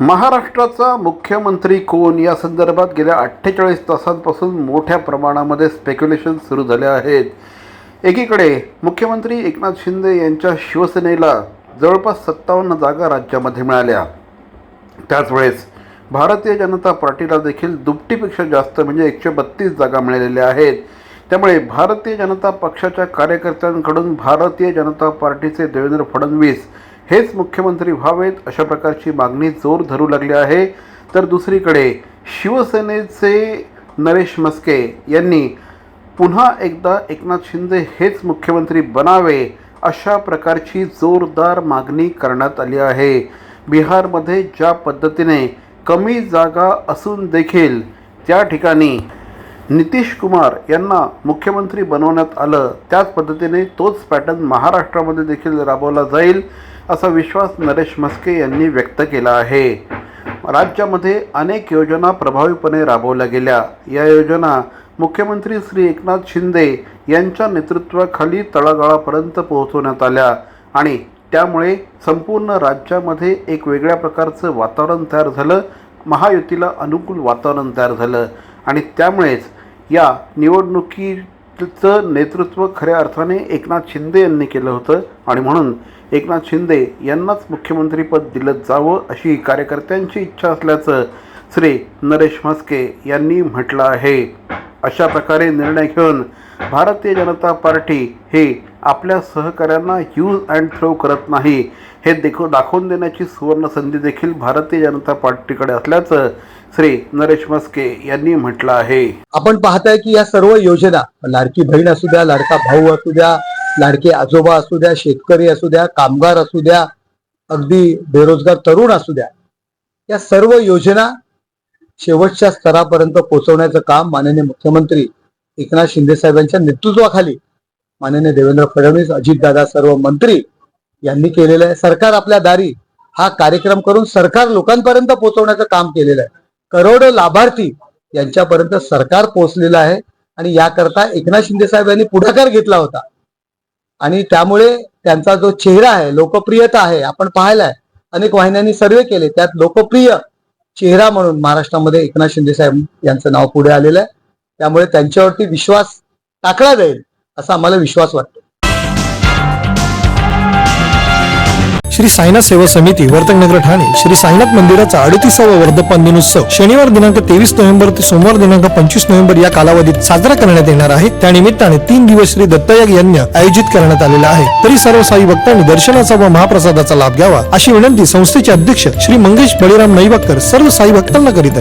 महाराष्ट्राचा मुख्यमंत्री कोण? या संदर्भात गेल्या अठ्ठेचाळीस तासांपासून मोठ्या प्रमाणामध्ये स्पेक्युलेशन सुरू झाले आहेत. एकीकडे मुख्यमंत्री एकनाथ शिंदे यांच्या शिवसेनेला जवळपास सत्तावन्न जागा राज्यामध्ये मिळाल्या. त्याच वेळेस भारतीय जनता पार्टीला देखील दुपटीपेक्षा जास्त म्हणजे एकशे बत्तीस जागा मिळालेल्या आहेत. त्यामुळे भारतीय जनता पक्षाच्या कार्यकर्त्यांकडून भारतीय जनता पार्टीचे देवेंद्र फडणवीस हेच मुख्यमंत्री व्हावेत अशा प्रकारची मागणी जोर धरू लागली आहे. तर दुसरीकडे शिवसेनेचे नरेश मस्के यांनी पुन्हा एकदा एकनाथ शिंदे हेच मुख्यमंत्री बनावे अशा प्रकारची जोरदार मागणी करण्यात आली आहे. बिहारमध्ये ज्या पद्धतीने कमी जागा असून देखील त्या ठिकाणी नितीश कुमार यांना मुख्यमंत्री बनवण्यात आलं त्याच पद्धतीने तोच पॅटर्न महाराष्ट्रामध्ये देखील राबवला जाईल. असा विश्वास नरेश मस्के यांनी व्यक्त केला आहे. राज्यामध्ये अनेक योजना प्रभावीपणे राबवल्या गेल्या. या योजना मुख्यमंत्री श्री एकनाथ शिंदे यांच्या नेतृत्वाखाली तळागाळापर्यंत पोहोचवण्यात आल्या आणि त्यामुळे संपूर्ण राज्यामध्ये एक वेगळ्या प्रकारचं वातावरण तयार झालं महायुतीला अनुकूल वातावरण तयार झालं आणि त्यामुळेच या तिचं नेतृत्व खऱ्या अर्थाने एकनाथ शिंदे यांनी केलं होतं. आणि म्हणून एकनाथ शिंदे यांनाच मुख्यमंत्रीपद दिलं जावं अशी कार्यकर्त्यांची इच्छा असल्याचं श्री नरेश म्हस्के यांनी म्हटलं आहे. अशा प्रकारे निर्णय घेऊन भारतीय जनता पार्टी हे आपल्या सहकाऱ्यांना यूज अँड थ्रो करत नाही. हे देखो दाखवून देण्याची सुवर्ण संधी देखील भारतीय जनता पार्टीकडे असल्याचं श्री नरेश मस्के यांनी म्हटलं आहे. आपण पाहताय की या सर्व योजना लाडकी बहीण असू द्या लाडका भाऊ असू द्या लाडके आजोबा असू द्या शेतकरी असू द्या कामगार असू द्या अगदी बेरोजगार तरुण असू द्या या सर्व योजना शेवटच्या स्तरापर्यंत पोहोचवण्याचं काम माननीय मुख्यमंत्री एकनाथ शिंदे साहेबांच्या नेतृत्वाखाली माननीय देवेंद्र फडणवीस अजितदादा सर्व मंत्री यांनी केलेलं आहे. सरकार आपल्या दारी हा कार्यक्रम करून सरकार लोकांपर्यंत पोहोचवण्याचं काम केलेलं आहे. करोडो लाभार्थी यांच्यापर्यंत सरकार पोहोचलेलं आहे आणि याकरता एकनाथ शिंदे साहेब यांनी पुढाकार घेतला होता. आणि त्यामुळे त्यांचा जो चेहरा आहे लोकप्रियता आहे आपण पाहिलाय. अनेक वाहिन्यांनी सर्वे केले त्यात लोकप्रिय चेहरा म्हणून महाराष्ट्रामध्ये एकनाथ शिंदे साहेब यांचं नाव पुढे आलेलं आहे. त्यामुळे त्यांच्यावरती विश्वास टाकला जाईल असा आम्हाला विश्वास वाटतो. श्री साईनाथ सेवा समिती वर्तकनगर ठाणे. श्री साईनाथ मंदिराचा अडतीसावा वर्धपान दिनोत्सव शनिवार दिनांक तेवीस नोव्हेंबर ते सोमवार दिनांक पंचवीस नोव्हेंबर या कालावधीत साजरा करण्यात येणार आहे. त्यानिमित्ताने तीन दिवस श्री दत्तयाग यज्ञ आयोजित करण्यात आलेला आहे. तरी सर्व साई भक्तांनी दर्शनाचा व महाप्रसादाचा लाभ घ्यावा अशी विनंती संस्थेचे अध्यक्ष श्री मंगेश बळीराम नैवाकर सर्व साई भक्तांना करीत आहे